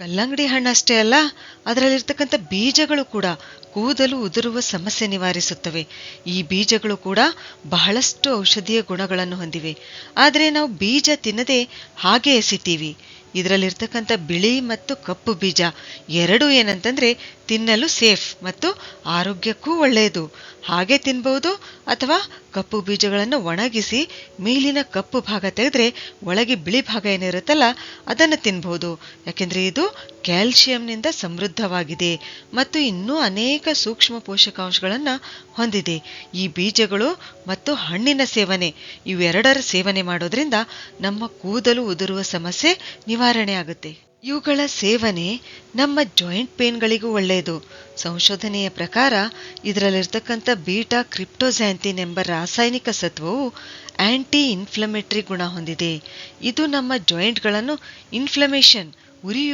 ಕಲ್ಲಂಗಡಿ ಹಣ್ಣಷ್ಟೇ ಅಲ್ಲ, ಅದರಲ್ಲಿರ್ತಕ್ಕಂಥ ಬೀಜಗಳು ಕೂಡ ಕೂದಲು ಉದುರುವ ಸಮಸ್ಯೆ ನಿವಾರಿಸುತ್ತವೆ. ಈ ಬೀಜಗಳು ಕೂಡ ಬಹಳಷ್ಟು ಔಷಧೀಯ ಗುಣಗಳನ್ನು ಹೊಂದಿವೆ. ಆದರೆ ನಾವು ಬೀಜ ತಿನ್ನದೆ ಹಾಗೆ ಎಸಿತೀವಿ. ಇದರಲ್ಲಿರ್ತಕ್ಕಂಥ ಬಿಳಿ ಮತ್ತು ಕಪ್ಪು ಬೀಜ ಎರಡೂ ಏನಂತಂದ್ರೆ ತಿನ್ನಲು ಸೇಫ್ ಮತ್ತು ಆರೋಗ್ಯಕ್ಕೂ ಒಳ್ಳೆಯದು. ಹಾಗೆ ತಿನ್ಬಹುದು ಅಥವಾ ಕಪ್ಪು ಬೀಜಗಳನ್ನು ಒಣಗಿಸಿ ಮೇಲಿನ ಕಪ್ಪು ಭಾಗ ತೆಗೆದ್ರೆ ಒಳಗೆ ಬಿಳಿ ಭಾಗ ಏನಿರುತ್ತಲ್ಲ, ಅದನ್ನು ತಿನ್ಬಹುದು ಯಾಕೆಂದ್ರೆ ಇದು ಕ್ಯಾಲ್ಶಿಯಂನಿಂದ ಸಮೃದ್ಧವಾಗಿದೆ ಮತ್ತು ಇನ್ನೂ ಅನೇಕ ಸೂಕ್ಷ್ಮ ಪೋಷಕಾಂಶಗಳನ್ನು ಹೊಂದಿದೆ. ಈ ಬೀಜಗಳು ಮತ್ತು ಹಣ್ಣಿನ ಸೇವನೆ, ಇವೆರಡರ ಸೇವನೆ ಮಾಡೋದ್ರಿಂದ ನಮ್ಮ ಕೂದಲು ಉದುರುವ ಸಮಸ್ಯೆ ನಿವಾರಣೆ ಆಗುತ್ತೆ. ಇವುಗಳ ಸೇವನೆ ನಮ್ಮ ಜಾಯಿಂಟ್ ಪೇನ್ಗಳಿಗೂ ಒಳ್ಳೆಯದು. ಸಂಶೋಧನೆಯ ಪ್ರಕಾರ, ಇದರಲ್ಲಿರ್ತಕ್ಕಂಥ ಬೀಟಾ ಕ್ರಿಪ್ಟೋಸ್ಯಾಂತಿನ್ ಎಂಬ ರಾಸಾಯನಿಕ ಸತ್ವವು ಆಂಟಿ ಇನ್ಫ್ಲಮೇಟರಿ ಗುಣ ಹೊಂದಿದೆ. ಇದು ನಮ್ಮ ಜಾಯಿಂಟ್ಗಳನ್ನು ಇನ್ಫ್ಲಮೇಷನ್ ಉರಿಯು